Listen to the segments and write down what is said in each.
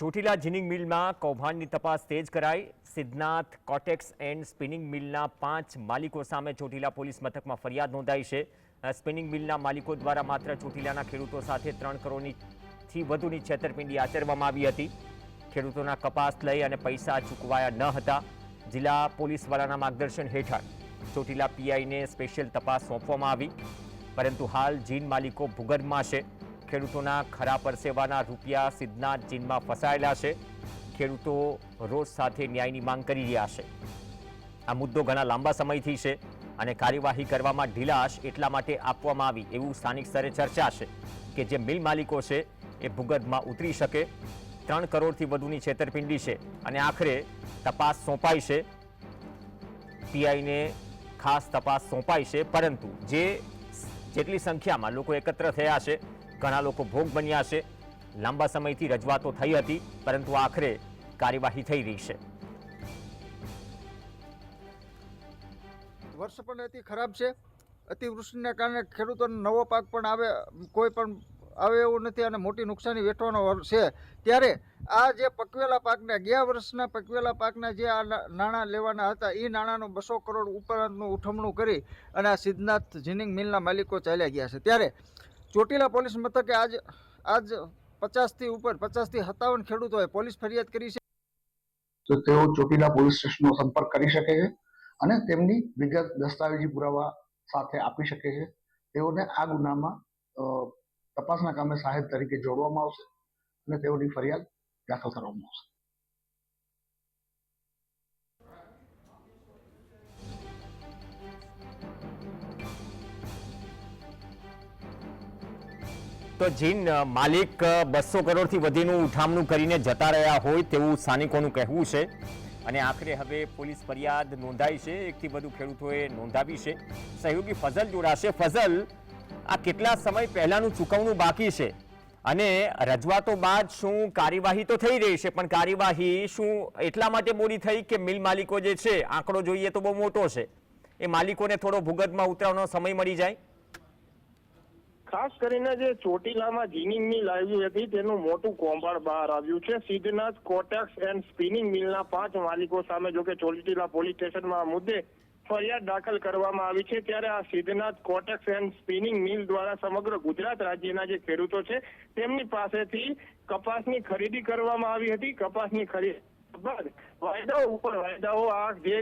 Chotila ginning મિલમાં કૌભાંડની તપાસ તેજ કરાઈ. સિદ્ધનાથ કોટેક્સ એન્ડ સ્પિનિંગ મિલના પાંચ માલિકો સામે ચોટીલા પોલીસ મથકમાં ફરિયાદ નોંધાઈ છે. સ્પિનિંગ મિલના માલિકો દ્વારા માત્ર ચોટીલાના ખેડૂતો સાથે ત્રણ કરોડની વધુની છેતરપિંડી આચરવામાં આવી હતી. ખેડૂતોના કપાસ લઈ અને પૈસા ચૂકવાયા ન હતા. જિલ્લા પોલીસવાળાના માર્ગદર્શન હેઠળ ચોટીલા પીઆઈને સ્પેશિયલ તપાસ સોંપવામાં આવી. પરંતુ હાલ જીન માલિકો ભૂગર્ભમાં છે. ખેડૂતોના ખરા પરસેવાના રૂપિયા સિદ્ધનાથ જીનમાં ફસાયેલા છે. ખેડૂતો રોજ સાથે ન્યાયની માંગ કરી રહ્યા છે. આ મુદ્દો ઘણા લાંબા સમયથી છે અને કાર્યવાહી કરવામાં ઢીલાશ એટલા માટે આપવામાં આવી એવું સ્થાનિક સ્તરે ચર્ચા છે કે જે મિલ માલિકો છે એ ભૂગર્ભમાં ઉતરી શકે. ત્રણ કરોડથી વધુની છેતરપિંડી છે અને આખરે તપાસ સોંપાઈ છે. પીઆઈને ખાસ તપાસ સોંપાઈ છે પરંતુ જે જેટલી સંખ્યામાં લોકો એકત્ર થયા છે ઘણા લોકો ભોગ બન્યા છે. લાંબા સમયથી રજૂઆતો થઈ હતી, પરંતુ આખરે કાર્યવાહી થઈ રહી છે. વર્ષ પણ અતિ ખરાબ છે. અતિવૃષ્ટિના કારણે ખેડૂતોને નવો પાક પણ આવે, કોઈ પણ આવે એવું નથી અને મોટી નુકસાની વેઠવાનો છે. ત્યારે આ જે પકવેલા પાકને, ગયા વર્ષના પકવેલા પાકના જે આ નાણાં લેવાના હતા એ નાણાંનું બસો કરોડ ઉપરાંતનું ઉઠમણું કરી અને આ સિદ્ધનાથ જીનિંગ મિલના માલિકો ચાલ્યા ગયા છે. ત્યારે ચોટીલા પોલીસ મથકે આજ આજ પચાસથી ઉપર, પચાસથી સત્તાવન ખેડૂતોએ પોલીસ ફરિયાદ કરી છે. તો તેઓ ચોટીલા પોલીસ સ્ટેશનનો સંપર્ક કરી શકે છે અને તેમની વિગત દસ્તાવેજી પુરાવા સાથે આપી શકે છે. તેઓને આ ગુનામાં તપાસના કામે સહાયક તરીકે જોડવામાં આવશે અને તેઓની ફરિયાદ દાખલ કરવામાં આવશે. તો જીન માલિક બસો કરોડથી વધીનું ઉઠામણું કરીને જતા રહ્યા હોય તેવું સ્થાનિકોનું કહેવું છે. અને આખરે હવે પોલીસ ફરિયાદ નોંધાઈ છે. એકથી વધુ ખેડૂતોએ નોંધાવી છે. સહયોગી ફઝલ જોડાશે. ફઝલ, આ કેટલા સમય પહેલાનું ચૂકવણું બાકી છે? અને રજૂઆતો બાદ શું કાર્યવાહી તો થઈ રહી છે, પણ કાર્યવાહી શું એટલા માટે મોડી થઈ કે મિલ માલિકો જે છે, આંકડો જોઈએ તો બહુ મોટો છે? એ માલિકોને થોડો ભૂગતમાં ઉતરવાનો સમય મળી જાય. ખાસ કરીને જે ચોટીલામાં જીનિંગ મિલ આવી હતી, તેનું મોટું કૌભાંડ બહાર આવ્યું છે. સિદ્ધનાથ કોટેક્સ એન્ડ સ્પિનિંગ મિલના પાંચ માલિકો સામે જોકે ચોટીલા પોલીસ સ્ટેશનમાં આ મુદ્દે ફરિયાદ દાખલ કરવામાં આવી છે, ત્યારે આ Siddhnath Cotex and spinning mill દ્વારા સમગ્ર ગુજરાત રાજ્યના જે ખેડૂતો છે, તેમની પાસેથી કપાસની ખરીદી કરવામાં આવી હતી. કપાસની ખરીદી વાયદાઓ ઉપર વાયદાઓ આ જે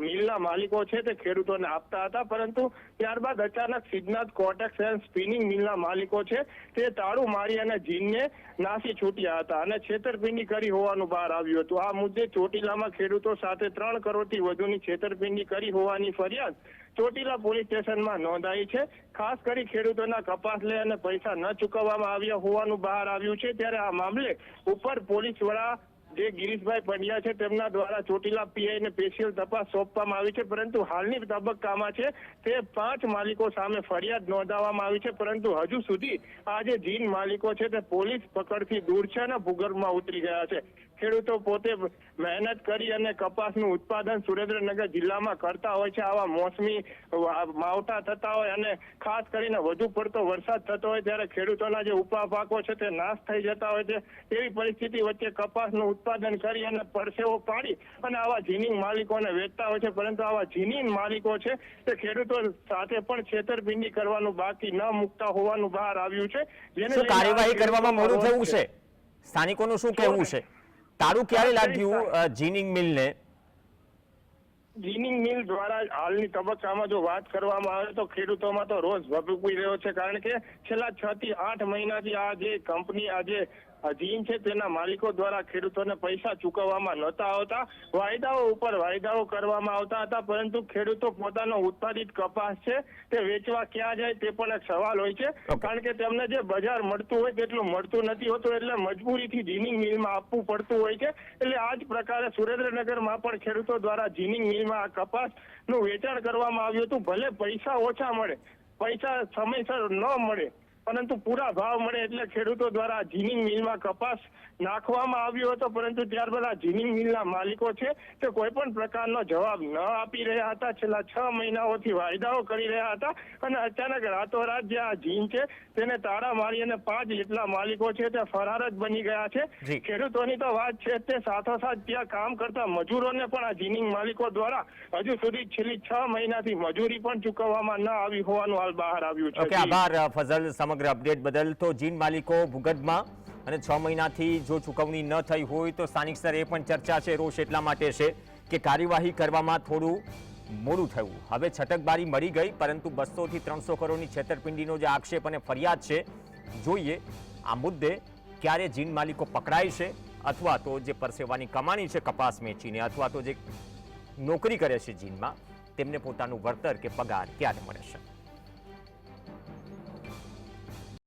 મિલના માલિકો છે તે ખેડૂતોને આપતા હતા, પરંતુ ત્યારબાદ અચાનક સિદ્ધનાથ કોટેક્સ એન્ડ સ્પિનિંગ મિલના માલિકો છે તે તાળું મારી અને જીનને નાસી છૂટ્યા હતા અને છેતરપિંડી કરી હોવાનું બહાર આવ્યું હતું. આ મુદ્દે ચોટીલામાં ખેડૂતો સાથે ત્રણ કરોડથી વધુની છેતરપિંડી કરી હોવાની ફરિયાદ ચોટીલા પોલીસ સ્ટેશનમાં નોંધાઈ છે. ખાસ કરી ખેડૂતોના કપાસ લઈ અને પૈસા ન ચૂકવવામાં આવ્યા હોવાનું બહાર આવ્યું છે. ત્યારે આ મામલે ઉપર પોલીસ વડા જે ગિરીશભાઈ પંડ્યા છે, તેમના દ્વારા ચોટીલા પીઆઈ ને સ્પેશિયલ તપાસ સોંપવામાં આવી છે. પરંતુ હાલની તબક્કામાં છે, તે પાંચ માલિકો સામે ફરિયાદ નોંધાવવામાં આવી છે. પરંતુ હજુ સુધી આ જે જીન માલિકો છે, તે પોલીસ પકડથી દૂર છે અને ભૂગર્ભમાં ઉતરી ગયા છે. ખેડૂતો પોતે મહેનત કરી અને કપાસનું ઉત્પાદન સુરેન્દ્રનગર જિલ્લામાં કરતા હોય છે. આવા મોસમી માવઠા થતા હોય અને ખાસ કરીને વધુ પડતો વરસાદ થતો હોય ત્યારે ખેડૂતોના જે ઉપા પાકો છે તે નાશ થઈ જતા હોય છે. તેવી પરિસ્થિતિ વચ્ચે કપાસનું ઉત્પાદન કરી અને પરસેવો પાડી અને આવા જીનિંગ માલિકોને વેચતા હોય છે. પરંતુ આવા જીનિંગ માલિકો છે તે ખેડૂતો સાથે પણ છેતરપિંડી કરવાનું બાકી ન મૂકતા હોવાનું બહાર આવ્યું છે. જેને કાર્યવાહી કરવામાં મોડું થયું છે. સ્થાનિકોનું શું કહેવું છે? તારું ક્યારે લાગ્યું જીનિંગ જીનિંગ મિલને? જીનિંગ મિલ દ્વારા હાલની તબક્કામાં જો વાત કરવામાં આવે તો ખેડૂતોમાં તો રોજ ભભૂકી રહ્યો છે કારણ કે છેલ્લા છ થી આઠ મહિનાથી આ જે કંપની આ જીન છે તેના માલિકો દ્વારા ખેડૂતોને પૈસા ચૂકવવામાં નહોતા આવતા વાયદાઓ ઉપર વાયદાઓ કરવામાં આવતા હતા પરંતુ ખેડૂતો પોતાનો ઉત્પાદિત કપાસ છે તે વેચવા ક્યાં જાય તે પણ એક સવાલ હોય છે. કારણ કે તેમને જે બજાર મળતું હોય તેટલું મળતું નથી હોતું એટલે મજબૂરીથી જીનિંગ મિલમાં આપવું પડતું હોય છે. એટલે આ જ પ્રકારે સુરેન્દ્રનગરમાં પણ ખેડૂતો દ્વારા જીનિંગ મિલમાં આ કપાસનું વેચાણ કરવામાં આવ્યું હતું. ભલે પૈસા ઓછા મળે પૈસા સમયસર ન મળે પરંતુ પૂરા ભાવ મળે એટલે ખેડૂતો દ્વારા જીનિંગ મિલમાં કપાસ નાખવામાં આવ્યો હતો પરંતુ ત્યારબાદ આ જીનિંગ મિલના માલિકો છે તે કોઈ પણ પ્રકારનો જવાબ ન આપી રહ્યા હતા. છેલ્લા છ મહિનાઓથી વાયદાઓ કરી રહ્યા હતા અને અચાનક રાતોરાત જે આ જીન છે તેને તાળા મારી અને પાંચ જેટલા માલિકો છે તે ફરાર જ બની ગયા છે. ખેડૂતોની તો વાત છે તે સાથોસાથ ત્યાં કામ કરતા મજૂરોને પણ આ જીનિંગ માલિકો દ્વારા હજુ સુધી છેલ્લી છ મહિનાથી મજૂરી પણ ચૂકવવામાં ન આવી હોવાનું હાલ બહાર આવ્યું છે. આભાર ફઝલ સમગ્ર અપડેટ બદલ તો જીન માલિકો ભૂગર્ભમાં અને છ મહિનાથી જો ચૂકવણી ન થઈ હોય તો સ્થાનિક સ્તરે પણ ચર્ચા છે, રોષ એટલા માટે છે કે કાર્યવાહી કરવામાં થોડું મોડું થયું. હવે છટકબારી મળી ગઈ, પરંતુ બસોથી ત્રણસો કરોડની છેતરપિંડીનો જે આક્ષેપ અને ફરિયાદ છે, જોઈએ આ મુદ્દે ક્યારે જીન માલિકો પકડાય છે અથવા તો જે પરસેવાની કમાણી છે કપાસ વેચીને અથવા તો જે નોકરી કરે છે જીનમાં, તેમને પોતાનું વળતર કે પગાર ક્યારે મળે છે?